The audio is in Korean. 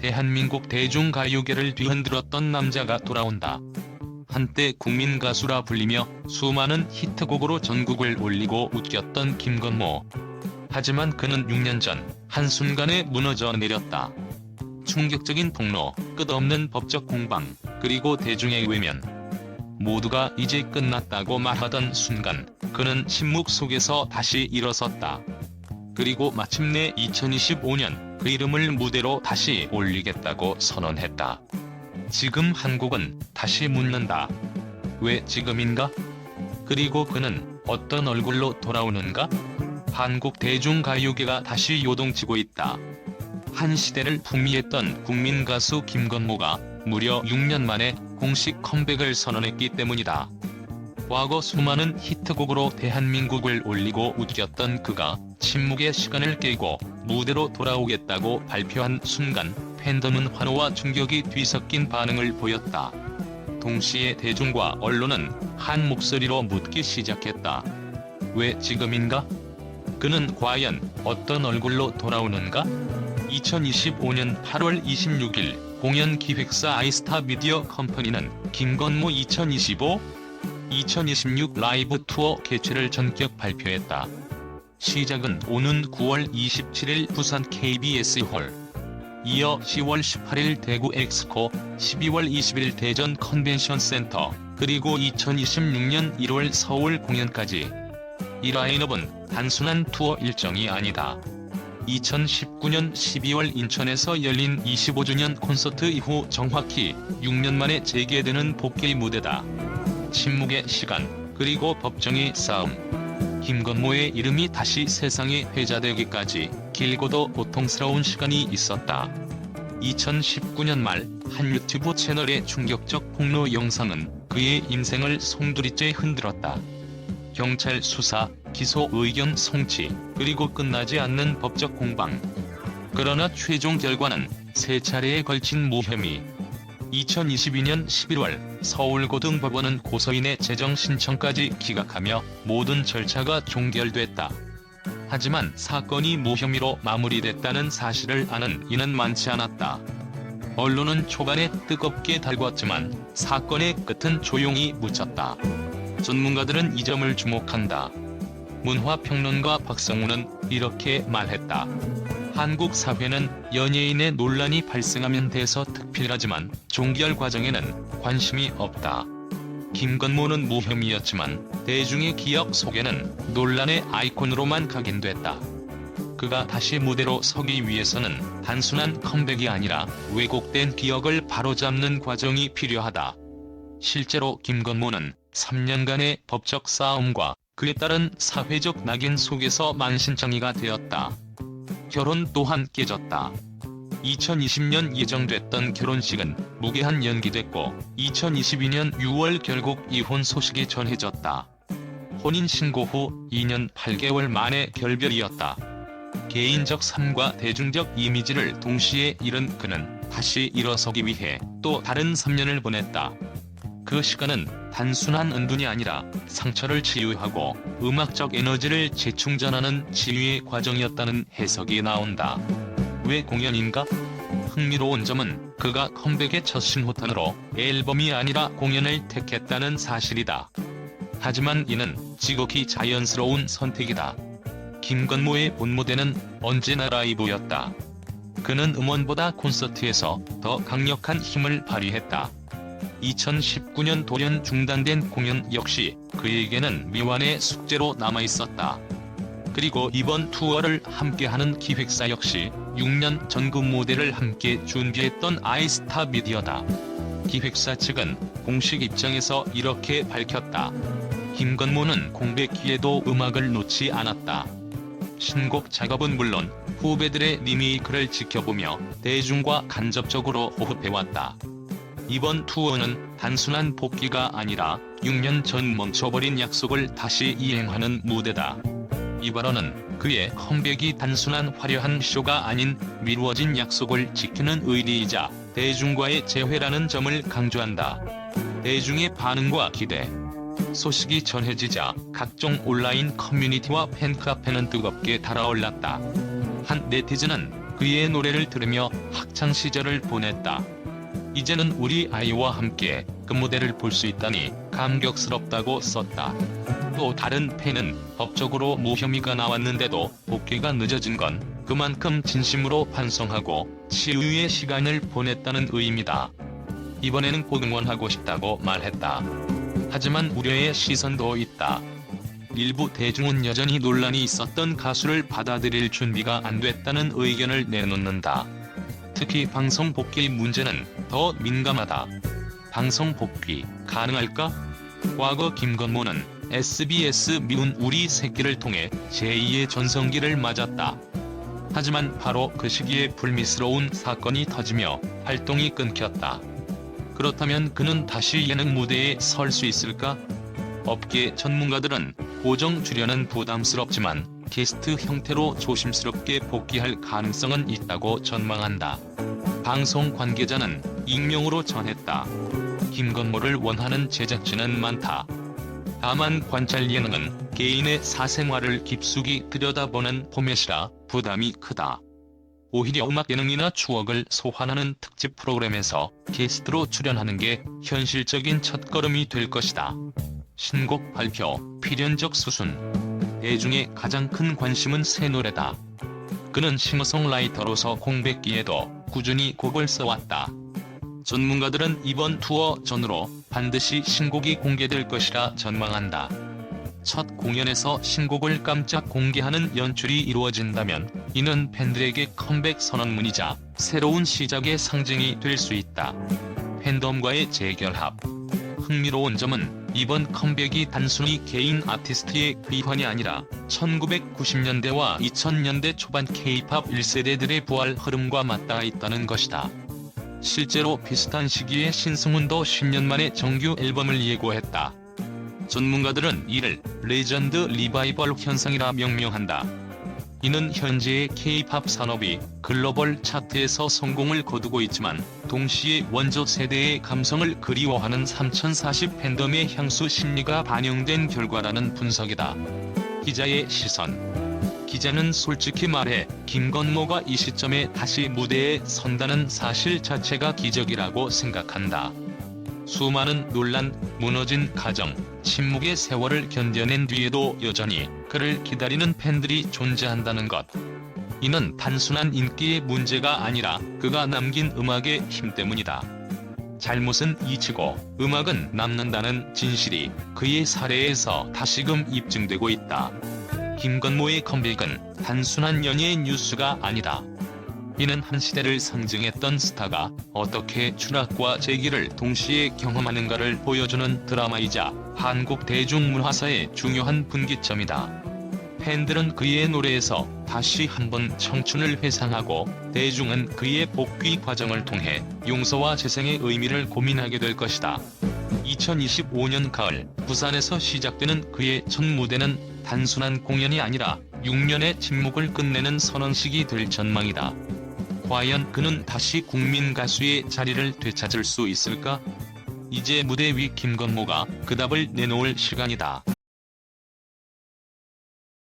대한민국 대중가요계를 뒤흔들었던 남자가 돌아온다. 한때 국민 가수라 불리며 수많은 히트곡으로 전국을 울리고 웃겼던 김건모. 하지만 그는 6년 전 한순간에 무너져 내렸다. 충격적인 폭로, 끝없는 법적 공방, 그리고 대중의 외면. 모두가 이제 끝났다고 말하던 순간 그는 침묵 속에서 다시 일어섰다. 그리고 마침내 2025년 그 이름을 무대로 다시 올리겠다고 선언했다. 지금 한국은 다시 묻는다. 왜 지금인가? 그리고 그는 어떤 얼굴로 돌아오는가? 한국 대중가요계가 다시 요동치고 있다. 한 시대를 풍미했던 국민 가수 김건모가 무려 6년 만에 공식 컴백을 선언했기 때문이다. 과거 수많은 히트곡으로 대한민국을 올리고 웃겼던 그가 침묵의 시간을 깨고 무대로 돌아오겠다고 발표한 순간 팬덤은 환호와 충격이 뒤섞인 반응을 보였다. 동시에 대중과 언론은 한 목소리로 묻기 시작했다. 왜 지금인가? 그는 과연 어떤 얼굴로 돌아오는가? 2025년 8월 26일 공연 기획사 아이스타 미디어 컴퍼니는 김건모 2025 2026 라이브 투어 개최를 전격 발표했다. 시작은 오는 9월 27일 부산 KBS 홀. 이어 10월 18일 대구 엑스코, 12월 20일 대전 컨벤션 센터, 그리고 2026년 1월 서울 공연까지. 이 라인업은 단순한 투어 일정이 아니다. 2019년 12월 인천에서 열린 25주년 콘서트 이후 정확히 6년 만에 재개되는 복귀 무대다. 침묵의 시간, 그리고 법정의 싸움. 김건모의 이름이 다시 세상에 회자되기까지 길고도 고통스러운 시간이 있었다. 2019년 말 한 유튜브 채널의 충격적 폭로 영상은 그의 인생을 송두리째 흔들었다. 경찰 수사, 기소 의견 송치, 그리고 끝나지 않는 법적 공방. 그러나 최종 결과는 세 차례에 걸친 무혐의. 2022년 11월 서울고등법원은 고소인의 재정 신청까지 기각하며 모든 절차가 종결됐다. 하지만 사건이 무혐의로 마무리됐다는 사실을 아는 이는 많지 않았다. 언론은 초반에 뜨겁게 달궜지만 사건의 끝은 조용히 묻혔다. 전문가들은 이 점을 주목한다. 문화평론가 박성우는 이렇게 말했다. 한국 사회는 연예인의 논란이 발생하면 대서 특필하지만 종결 과정에는 관심이 없다. 김건모는 무혐의였지만 대중의 기억 속에는 논란의 아이콘으로만 각인됐다. 그가 다시 무대로 서기 위해서는 단순한 컴백이 아니라 왜곡된 기억을 바로잡는 과정이 필요하다. 실제로 김건모는 3년간의 법적 싸움과 그에 따른 사회적 낙인 속에서 만신창이가 되었다. 결혼 또한 깨졌다. 2020년 예정됐던 결혼식은 무게한 연기됐고 2022년 6월 결국 이혼 소식이 전해졌다. 혼인 신고 후 2년 8개월 만에 결별이었다. 개인적 삶과 대중적 이미지를 동시에 잃은 그는 다시 일어서기 위해 또 다른 3년을 보냈다. 그 시간은 단순한 은둔이 아니라 상처를 치유하고 음악적 에너지를 재충전하는 치유의 과정이었다는 해석이 나온다. 왜 공연인가? 흥미로운 점은 그가 컴백의 첫 신호탄으로 앨범이 아니라 공연을 택했다는 사실이다. 하지만 이는 지극히 자연스러운 선택이다. 김건모의 본 무대는 언제나 라이브였다. 그는 음원보다 콘서트에서 더 강력한 힘을 발휘했다. 2019년 돌연 중단된 공연 역시 그에게는 미완의 숙제로 남아있었다. 그리고 이번 투어를 함께하는 기획사 역시 6년 전그 무대를 함께 준비했던 아이스타 미디어다. 기획사 측은 공식 입장에서 이렇게 밝혔다. 김건모는 공백 기에도 음악을 놓지 않았다. 신곡 작업은 물론 후배들의 리메이크를 지켜보며 대중과 간접적으로 호흡해왔다. 이번 투어는 단순한 복귀가 아니라 6년 전 멈춰버린 약속을 다시 이행하는 무대다. 이 발언은 그의 컴백이 단순한 화려한 쇼가 아닌 미루어진 약속을 지키는 의리이자 대중과의 재회라는 점을 강조한다. 대중의 반응과 기대. 소식이 전해지자 각종 온라인 커뮤니티와 팬카페는 뜨겁게 달아올랐다. 한 네티즌은 그의 노래를 들으며 학창 시절을 보냈다. 이제는 우리 아이와 함께 그 무대를 볼 수 있다니 감격스럽다고 썼다. 또 다른 팬은 법적으로 무혐의가 나왔는데도 복귀가 늦어진 건 그만큼 진심으로 반성하고 치유의 시간을 보냈다는 의미다. 이번에는 꼭 응원하고 싶다고 말했다. 하지만 우려의 시선도 있다. 일부 대중은 여전히 논란이 있었던 가수를 받아들일 준비가 안 됐다는 의견을 내놓는다. 특히 방송 복귀 문제는 더 민감하다. 방송 복귀 가능할까? 과거 김건모는 SBS 미운 우리 새끼를 통해 제2의 전성기를 맞았다. 하지만 바로 그 시기에 불미스러운 사건이 터지며 활동이 끊겼다. 그렇다면 그는 다시 예능 무대에 설 수 있을까? 업계 전문가들은 고정 출연은 부담스럽지만 게스트 형태로 조심스럽게 복귀할 가능성은 있다고 전망한다. 방송 관계자는 익명으로 전했다. 김건모를 원하는 제작진은 많다. 다만 관찰 예능은 개인의 사생활을 깊숙이 들여다보는 포맷이라 부담이 크다. 오히려 음악 예능이나 추억을 소환하는 특집 프로그램에서 게스트로 출연하는 게 현실적인 첫걸음이 될 것이다. 신곡 발표, 필연적 수순. 대중의 가장 큰 관심은 새 노래다. 그는 싱어송라이터로서 공백기에도 꾸준히 곡을 써왔다. 전문가들은 이번 투어 전으로 반드시 신곡이 공개될 것이라 전망한다. 첫 공연에서 신곡을 깜짝 공개하는 연출이 이루어진다면 이는 팬들에게 컴백 선언문이자 새로운 시작의 상징이 될 수 있다. 팬덤과의 재결합 흥미로운 점은 이번 컴백이 단순히 개인 아티스트의 비환이 아니라 1990년대와 2000년대 초반 K-팝 1세대들의 부활 흐름과 맞닿아 있다는 것이다. 실제로 비슷한 시기에 신승훈도 10년 만에 정규 앨범을 예고했다. 전문가들은 이를 레전드 리바이벌 현상이라 명명한다. 이는 현재의 K-팝 산업이 글로벌 차트에서 성공을 거두고 있지만 동시에 원조 세대의 감성을 그리워하는 3040 팬덤의 향수 심리가 반영된 결과라는 분석이다. 기자의 시선 기자는 솔직히 말해 김건모가 이 시점에 다시 무대에 선다는 사실 자체가 기적이라고 생각한다. 수많은 논란, 무너진 가정, 침묵의 세월을 견뎌낸 뒤에도 여전히 그를 기다리는 팬들이 존재한다는 것. 이는 단순한 인기의 문제가 아니라 그가 남긴 음악의 힘 때문이다. 잘못은 잊히고 음악은 남는다는 진실이 그의 사례에서 다시금 입증되고 있다. 김건모의 컴백은 단순한 연예의 뉴스가 아니다. 이는 한 시대를 상징했던 스타가 어떻게 추락과 재기를 동시에 경험하는가를 보여주는 드라마이자 한국 대중문화사의 중요한 분기점이다. 팬들은 그의 노래에서 다시 한번 청춘을 회상하고 대중은 그의 복귀 과정을 통해 용서와 재생의 의미를 고민하게 될 것이다. 2025년 가을 부산에서 시작되는 그의 첫 무대는 단순한 공연이 아니라 6년의 침묵을 끝내는 선언식이 될 전망이다. 과연 그는 다시 국민 가수의 자리를 되찾을 수 있을까? 이제 무대 위 김건모가 그 답을 내놓을 시간이다.